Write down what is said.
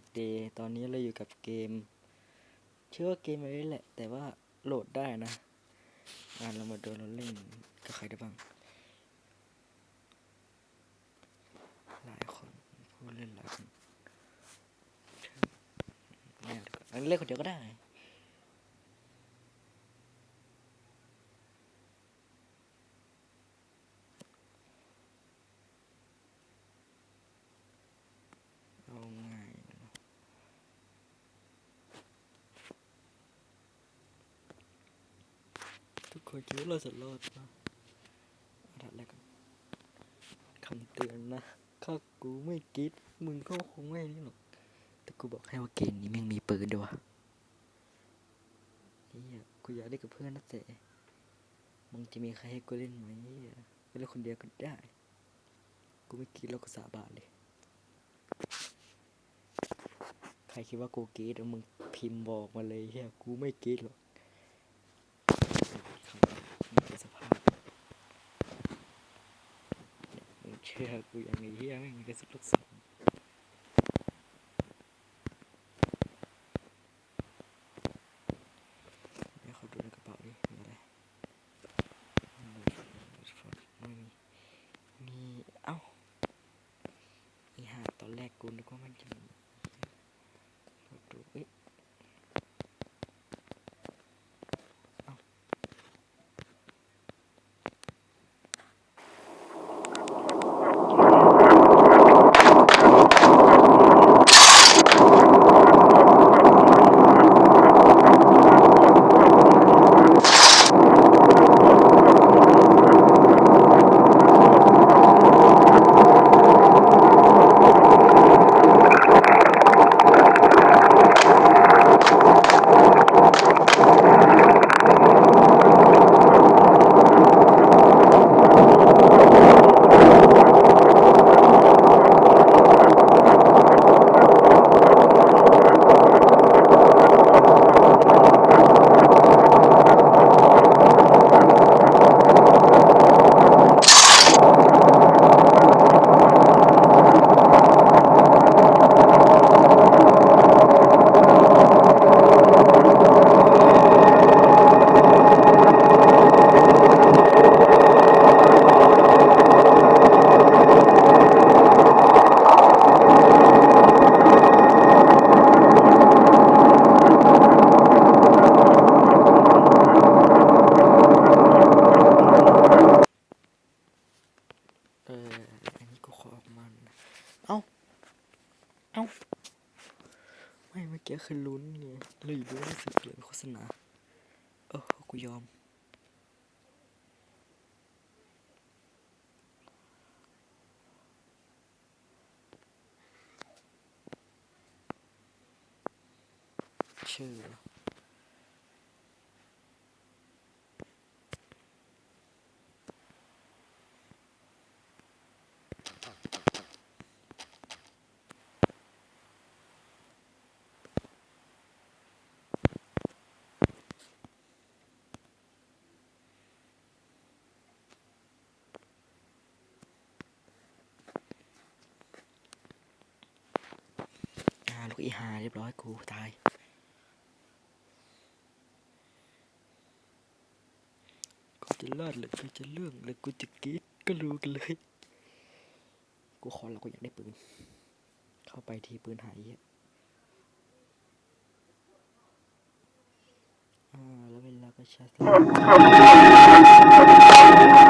วัสดีตอนนี้เราอยู่กับเกม ชื่อว่าเกมอะไรแหละ แต่ว่าโหลดได้นะงานเรามาดูเราเล่นกับใครได้บ้าง หลายคนผู้เล่นหลายคนเอาดีกว่าอันนี้เล่นคนเดียวก็ได้ เอาง่ายเนอะ กคนคิดว่าเราจะรอดปะอันดับแรกก่อนคำเตือนนะถ้ากูไม่กิดมึงก็คงไม่นี่หรอก แต่กูบอกให้ว่าเกมนี้แม่งมีปืนด้วยวะเฮียกูอยากเล่นกับเพื่อนนะแต่มึงจะมีใครให้กูเล่นไหมเฮียเล่นคนเดียวก็ได้ กูไม่กิดแล้วก็สาบานเลย ใครคิดว่ากูกรีดมึงพิมพ์บอกมาเลยเฮียกูไม่กรีดหรอกนี่คือสภาพ เนี่ยมึงเชื่อกูอย่างนี้เฮียไม่มีกระสุนลูกศรเดี๋ยวเขาดูในกระเป๋าดิมีอะไรไม่มีมีเอ้าอีห่าตอนแรกกูนึกว่ามันจะมีดูเอ้ย ไม่เมื่อกี้คือลุ้นไงเลยดูรู้สึกเลยโฆษณาเออกูยอม ชื่อ อีหาเรียบร้อยกูตาย กูจะรอดหรือกูจะเรื่องหรือกูจะกรีดก็รู้กันเลย กูขอเราก็อยากได้ปืน เข้าไปทีปืนหายเยอะอ่าแล้วเวลาก็ชาร์จ